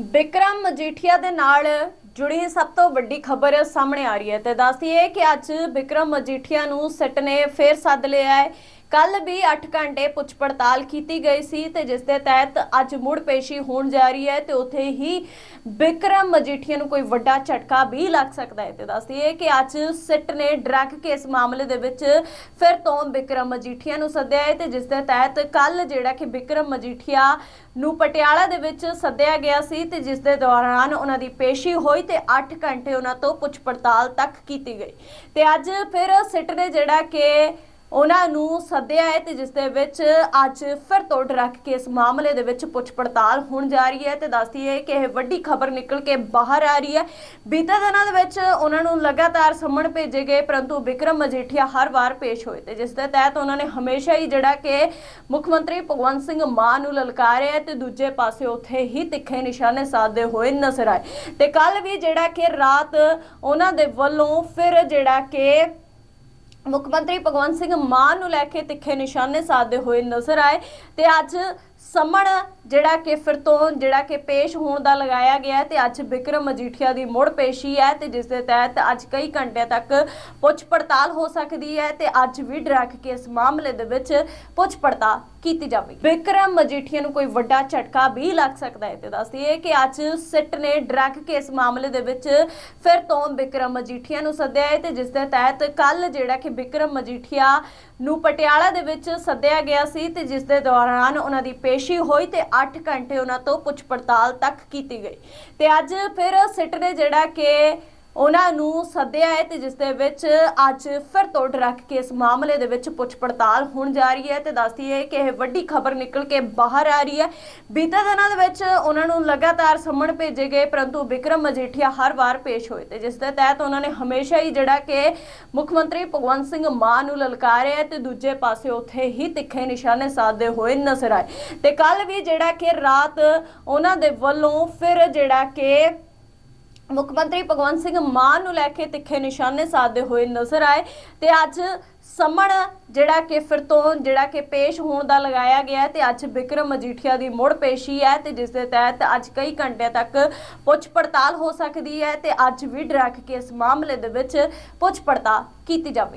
ਬਿਕਰਮ ਮਜੀਠੀਆ ਦੇ ਨਾਲ ਜੁੜੀ ਸਭ ਤੋਂ ਵੱਡੀ ਖਬਰ ਸਾਹਮਣੇ ਆ ਰਹੀ ਹੈ। ਤੇ ਦੱਸਦੀ ਹੈ ਕਿ ਅੱਜ ਬਿਕਰਮ ਮਜੀਠੀਆ ਨੂੰ ਸਿੱਟ ਨੇ ਫੇਰ ਸੱਦ ਲਿਆ ਹੈ। ਕੱਲ ਵੀ 8 ਘੰਟੇ ਪੁੱਛ ਪੜਤਾਲ ਕੀਤੀ ਗਈ ਸੀ ਤੇ ਜਿਸ ਦੇ ਤਹਿਤ ਅੱਜ ਮੁੜ ਪੇਸ਼ੀ ਹੋਣ ਜਾ ਰਹੀ ਹੈ ਤੇ ਉੱਥੇ ਹੀ ਬਿਕਰਮ ਮਜੀਠੀਆ ਨੂੰ ਕੋਈ ਵੱਡਾ ਝਟਕਾ ਵੀ ਲੱਗ ਸਕਦਾ ਹੈ। ਤੇ ਦੱਸਦੀ ਹੈ ਕਿ ਅੱਜ ਸਿੱਟ ਨੇ ਡਰੱਗ ਕੇਸ ਮਾਮਲੇ ਦੇ ਵਿੱਚ ਫਿਰ ਤੋਂ ਬਿਕਰਮ ਮਜੀਠੀਆ ਨੂੰ ਸੱਦਿਆ ਹੈ ਤੇ ਜਿਸ ਦੇ ਤਹਿਤ ਕੱਲ ਜਿਹੜਾ ਕਿ ਬਿਕਰਮ ਮਜੀਠੀਆ ਨੂੰ ਪਟਿਆਲਾ ਦੇ ਵਿੱਚ ਸੱਦਿਆ ਗਿਆ ਸੀ ਤੇ ਜਿਸ ਦੇ ਦੌਰਾਨ ਉਹਨਾਂ ਦੀ ਪੇਸ਼ੀ ਹੋਈ ਤੇ 8 ਘੰਟੇ ਉਹਨਾਂ ਤੋਂ ਪੁੱਛ ਪੜਤਾਲ ਤੱਕ ਕੀਤੀ ਗਈ। ਤੇ ਅੱਜ ਫਿਰ ਸਿੱਟ ਨੇ ਜਿਹੜਾ ਕਿ ਉਹਨਾਂ ਨੂੰ ਸੱਦਿਆ ਹੈ ਤੇ ਜਿਸ ਦੇ ਵਿੱਚ ਅੱਜ ਫਿਰ ਤੋਂ ਡਰੱਗ ਕੇਸ ਮਾਮਲੇ ਦੇ ਵਿੱਚ ਪੁੱਛ ਪੜਤਾਲ ਹੋਣ ਜਾ ਰਹੀ ਹੈ ਤੇ ਦੱਸਦੀ ਹੈ ਕਿ ਇਹ ਵੱਡੀ ਖਬਰ ਨਿਕਲ ਕੇ ਬਾਹਰ ਆ ਰਹੀ ਹੈ। ਬੀਤੇ ਦਿਨਾਂ ਦੇ ਵਿੱਚ ਉਹਨਾਂ ਨੂੰ ਲਗਾਤਾਰ ਸੰਮਣ ਭੇਜੇ ਗਏ, ਪਰੰਤੂ ਵਿਕਰਮ ਮਜੀਠੀਆ ਹਰ ਵਾਰ ਪੇਸ਼ ਹੋਏ ਤੇ ਜਿਸ ਦੇ ਤਹਿਤ ਉਹਨਾਂ ਨੇ ਹਮੇਸ਼ਾ ਹੀ ਜਿਹੜਾ ਕਿ ਮੁੱਖ ਮੰਤਰੀ ਭਗਵੰਤ ਸਿੰਘ ਮਾਨ ਨੂੰ ਲਲਕਾਰਿਆ ਤੇ ਦੂਜੇ ਪਾਸੇ ਉੱਥੇ ਹੀ ਤਿੱਖੇ ਨਿਸ਼ਾਨੇ ਸਾਧਦੇ ਹੋਏ ਨਜ਼ਰ ਆਏ। ਤੇ ਕੱਲ ਵੀ ਜਿਹੜਾ ਕਿ ਰਾਤ ਉਹਨਾਂ ਦੇ ਵੱਲੋਂ ਫਿਰ ਜਿਹੜਾ ਕਿ ਮੁੱਖ ਮੰਤਰੀ ਭਗਵੰਤ ਸਿੰਘ ਮਾਨ ਨੂੰ ਲੈ ਕੇ ਤਿੱਖੇ ਨਿਸ਼ਾਨੇ ਸਾਧਦੇ ਹੋਏ ਨਜ਼ਰ ਆਏ ਤੇ ਅੱਜ ਸਮਣ ਜਿਹੜਾ ਕਿ ਫਿਰ ਤੋਂ ਜਿਹੜਾ ਕਿ ਪੇਸ਼ ਹੋਣ ਦਾ ਲਗਾਇਆ ਗਿਆ ਹੈ ਤੇ ਅੱਜ ਵਿਕਰਮ ਮਜੀਠੀਆ ਦੀ ਮੁੜ ਪੇਸ਼ੀ ਹੈ ਤੇ ਜਿਸ ਦੇ ਤਹਿਤ ਅੱਜ ਕਈ ਘੰਟਿਆਂ ਤੱਕ ਪੁੱਛ ਪੜਤਾਲ ਹੋ ਸਕਦੀ ਹੈ ਤੇ ਅੱਜ ਵੀ ਡਰੱਗ ਕੇਸ ਮਾਮਲੇ ਦੇ ਵਿੱਚ ਪੁੱਛ ਪੜਤਾਲ ਕੀਤੀ ਜਾਵੇਗੀ। ਵਿਕਰਮ ਮਜੀਠੀਆ ਨੂੰ ਕੋਈ ਵੱਡਾ ਝਟਕਾ ਵੀ ਲੱਗ ਸਕਦਾ ਹੈ ਤੇ ਦੱਸਦੀ ਹੈ ਕਿ ਅੱਜ ਸਿੱਟ ਨੇ ਡਰੱਗ ਕੇਸ ਮਾਮਲੇ ਦੇ ਵਿੱਚ ਫਿਰ ਤੋਂ ਵਿਕਰਮ ਮਜੀਠੀਆ ਨੂੰ ਸੱਦਿਆ ਹੈ ਤੇ ਜਿਸ ਦੇ ਤਹਿਤ ਕੱਲ ਜਿਹੜਾ ਕਿ ਵਿਕਰਮ ਮਜੀਠੀਆ ਨੂੰ ਪਟਿਆਲਾ ਦੇ ਵਿੱਚ ਸੱਦਿਆ ਗਿਆ ਸੀ ਤੇ ਜਿਸ ਦੇ ਦੌਰਾਨ ਉਹਨਾਂ ਦੀ ਪੇਸ਼ੀ ਹੋਈ ਤੇ 8 ਘੰਟੇ ਉਹਨਾਂ ਤੋਂ ਪੁੱਛ ਪੜਤਾਲ ਤੱਕ ਕੀਤੀ ਗਈ। ਤੇ ਅੱਜ ਫਿਰ ਸਿੱਟ ਨੇ ਜਿਹੜਾ ਕਿ ਉਹਨਾਂ ਨੂੰ ਸੱਦਿਆ ਹੈ ਤੇ ਜਿਸ ਦੇ ਵਿੱਚ ਅੱਜ ਫਿਰ ਤੋਂ ਡਰੱਗ ਕੇਸ ਮਾਮਲੇ ਦੇ ਵਿੱਚ ਪੁੱਛ ਪੜਤਾਲ ਹੋਣ ਜਾ ਰਹੀ ਹੈ ਤੇ ਦੱਸਦੀ ਹੈ ਕਿ ਇਹ ਵੱਡੀ ਖਬਰ ਨਿਕਲ ਕੇ ਬਾਹਰ ਆ ਰਹੀ ਹੈ। ਬੀਤੇ ਦਿਨਾਂ ਦੇ ਵਿੱਚ ਉਹਨਾਂ ਨੂੰ ਲਗਾਤਾਰ ਸੰਮਣ ਭੇਜੇ ਗਏ, ਪਰੰਤੂ ਵਿਕਰਮ ਮਜੀਠੀਆ ਹਰ ਵਾਰ ਪੇਸ਼ ਹੋਏ ਤੇ ਜਿਸ ਦੇ ਤਹਿਤ ਉਹਨਾਂ ਨੇ ਹਮੇਸ਼ਾ ਹੀ ਜਿਹੜਾ ਕਿ ਮੁੱਖ ਮੰਤਰੀ ਭਗਵੰਤ ਸਿੰਘ ਮਾਨ ਨੂੰ ਲਲਕਾਰਿਆ ਤੇ ਦੂਜੇ ਪਾਸੇ ਉੱਥੇ ਹੀ ਤਿੱਖੇ ਨਿਸ਼ਾਨੇ ਸਾਧਦੇ ਹੋਏ ਨਜ਼ਰ ਆਏ। ਤੇ ਕੱਲ ਵੀ ਜਿਹੜਾ ਕਿ ਰਾਤ ਉਹਨਾਂ ਦੇ ਵੱਲੋਂ ਫਿਰ ਜਿਹੜਾ ਕਿ ਮੁੱਖ ਮੰਤਰੀ ਭਗਵੰਤ ਸਿੰਘ ਮਾਨ ਨੂੰ ਲੈ ਕੇ ਤਿੱਖੇ ਨਿਸ਼ਾਨੇ ਸਾਧਦੇ ਹੋਏ ਨਜ਼ਰ ਆਏ ਤੇ ਅੱਜ ਸਮਣ ਜਿਹੜਾ ਕਿ ਫਿਰ ਤੋਂ ਜਿਹੜਾ ਕਿ ਪੇਸ਼ ਹੋਣ ਦਾ ਲਗਾਇਆ ਗਿਆ ਹੈ ਤੇ ਅੱਜ ਵਿਕਰਮ ਮਜੀਠੀਆ ਦੀ ਮੁੜ ਪੇਸ਼ੀ ਹੈ ਤੇ ਜਿਸ ਦੇ ਤਹਿਤ ਅੱਜ ਕਈ ਘੰਟਿਆਂ ਤੱਕ ਪੁੱਛ ਪੜਤਾਲ ਹੋ ਸਕਦੀ ਹੈ ਤੇ ਅੱਜ ਵੀ ਡਰੱਗ ਕੇਸ ਮਾਮਲੇ ਦੇ ਵਿੱਚ ਪੁੱਛ ਪੜਤਾਲ ਕੀਤੀ ਜਾਵੇਗੀ।